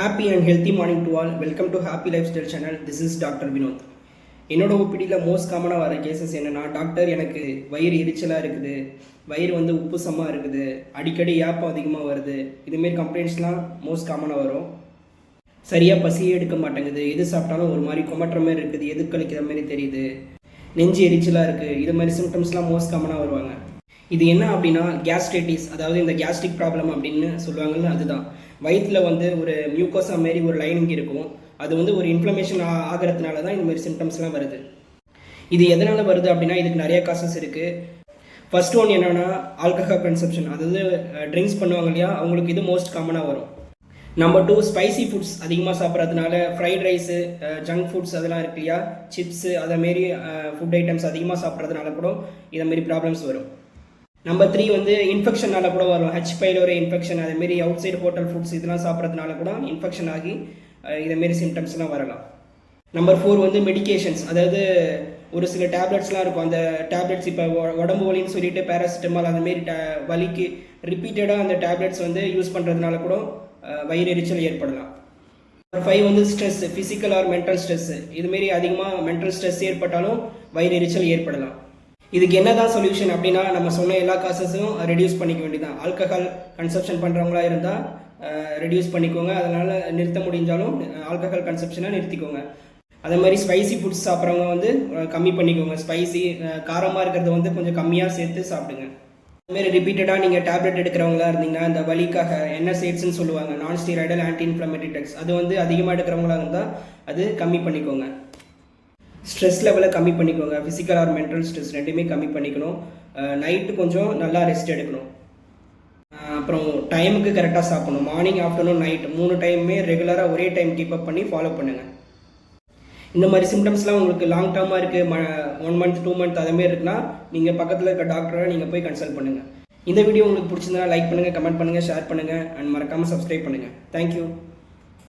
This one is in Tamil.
Happy and healthy morning to all welcome to happy lifestyle channel this is doctor Vinod என்னோட ஒப்பிடியில் மோஸ்ட் காமனாக வர கேசஸ் என்னென்னா டாக்டர் எனக்கு வயிறு எரிச்சலாக இருக்குது வயிறு வந்து உப்புசமாக இருக்குது அடிக்கடி ஏப்பம் அதிகமாக வருது இதுமாரி கம்ப்ளைண்ட்ஸ்லாம் மோஸ்ட் காமனாக வரும். சரியாக பசியே எடுக்க மாட்டேங்குது எது சாப்பிட்டாலும் ஒரு மாதிரி குமட்டுற மாதிரி இருக்குது எது கழிக்கிற மாதிரி தெரியுது நெஞ்சு எரிச்சலாக இருக்குது இது மாதிரி சிம்டம்ஸ்லாம் மோஸ்ட் காமனாக வருவாங்க. இது என்ன அப்படின்னா கேஸ்ட்ரைட்டிஸ் அதாவது இந்த கேஸ்ட்ரிக் ப்ராப்ளம் அப்படின்னு சொல்லுவாங்கல்ல அதுதான். வயிற்றில் வந்து ஒரு மியூக்கோசா மாரி ஒரு லைனிங் இருக்கும். அது வந்து ஒரு இன்ஃப்ளமேஷன் ஆகிறதுனால தான் இந்த மாதிரி சிம்டம்ஸ்லாம் வருது. இது எதனால் வருது அப்படின்னா இதுக்கு நிறைய காசஸ் இருக்குது ஃபர்ஸ்ட் ஒன் என்னென்னா ஆல்கஹால் கன்சப்ஷன் அதாவது ட்ரிங்க்ஸ் பண்ணுவாங்க இல்லையா அவங்களுக்கு இது மோஸ்ட் காமனாக வரும். நம்பர் டூ ஸ்பைசி ஃபுட்ஸ் அதிகமாக சாப்பிட்றதுனால ஃப்ரைட் ரைஸு ஜங்க் ஃபுட்ஸ் அதெல்லாம் இருக்கு இல்லையா சிப்ஸு அதேமாரி ஃபுட் ஐட்டம்ஸ் அதிகமாக சாப்பிட்றதுனால கூட இதமாரி ப்ராப்ளம்ஸ் வரும். நம்பர் த்ரீ வந்து இன்ஃபெக்ஷனால கூட வரும். ஹெச் பைலோரே இன்ஃபெக்ஷன் அதேமாரி அவுட் சைடு ஹோட்டல் ஃபுட்ஸ் இதெல்லாம் சாப்பிட்றதுனால கூட இன்ஃபெக்ஷன் ஆகி இதேமாரி சிம்டம்ஸ்லாம் வரலாம். நம்பர் ஃபோர் வந்து மெடிகேஷன்ஸ் அதாவது ஒரு சில டேப்லெட்ஸ்லாம் இருக்கும். அந்த டேப்லெட்ஸ் இப்போ உடம்பு வலின்னு சொல்லிட்டு பேராசிட்டமால் அந்தமாரி டே வலிக்கு ரிப்பீட்டடாக அந்த டேப்லெட்ஸ் வந்து யூஸ் பண்ணுறதுனால கூட வயிறு எரிச்சல் ஏற்படலாம். நம்பர் ஃபைவ் வந்து stress physical or mental stress இதுமாரி அதிகமாக மென்டல் ஸ்ட்ரெஸ் ஏற்பட்டாலும் வயிறு எரிச்சல் ஏற்படலாம். இதுக்கு என்னதான் சொல்யூஷன் அப்படின்னா நம்ம சொன்ன எல்லா காசஸும் ரெடியூஸ் பண்ணிக்க வேண்டியதான் ஆல்கஹால் கன்சப்ஷன் பண்ணுறவங்களா இருந்தால் ரெடியூஸ் பண்ணிக்கோங்க. அதனால் நிறுத்த முடிஞ்சாலும் ஆல்கஹால் கன்சப்ஷனை நிறுத்திக்கோங்க. அதே மாதிரி ஸ்பைசி ஃபுட்ஸ் சாப்பிட்றவங்க வந்து கம்மி பண்ணிக்கோங்க. ஸ்பைசி காரமாக இருக்கிறத வந்து கொஞ்சம் கம்மியாக சேர்த்து சாப்பிடுங்க. அதுமாரி ரிப்பீட்டடாக நீங்கள் டேப்லெட் எடுக்கிறவங்களா இருந்தீங்கன்னா இந்த வலிக்காக என்ன சேட்ஸ்னு சொல்லுவாங்க. நான் ஸ்டீராய்டல் ஆன்டி இன்ஃப்ளமேட்டரி ட்ரக்ஸ் அது வந்து அதிகமாக எடுக்கிறவங்களா இருந்தால் அது கம்மி பண்ணிக்கோங்க. ஸ்ட்ரெஸ் லெவலை கம்மி பண்ணிக்கோங்க. ஃபிசிக்கல் ஆர் மென்டல் ஸ்ட்ரெஸ் ரெண்டுமே கம்மி பண்ணிக்கணும். நைட்டு கொஞ்சம் நல்லா ரெஸ்ட் எடுக்கணும். அப்புறம் டைமுக்கு கரெக்டாக சாப்பிடணும். மார்னிங் ஆஃப்டர்நூன் நைட் மூணு டைமுமே ரெகுலராக ஒரே டைம் கீப் அப் பண்ணி ஃபாலோ பண்ணுங்கள் இந்த மாதிரி சிம்டம்ஸ்லாம் உங்களுக்கு லாங் டேர்மாக இருக்குது ம ஒன் மந்த் டூ மந்த் அதேமாரி இருக்குன்னா நீங்கள் பக்கத்தில் இருக்க டாக்டரை நீங்கள் போய் கன்சல்ட் பண்ணுங்கள் இந்த வீடியோ உங்களுக்கு பிடிச்சிருந்தா லைக் பண்ணுங்கள் கமெண்ட் பண்ணுங்கள் ஷேர் பண்ணுங்கள் அண்ட் மறக்காமல் சப்ஸ்கிரைப் பண்ணுங்கள் தேங்க்யூ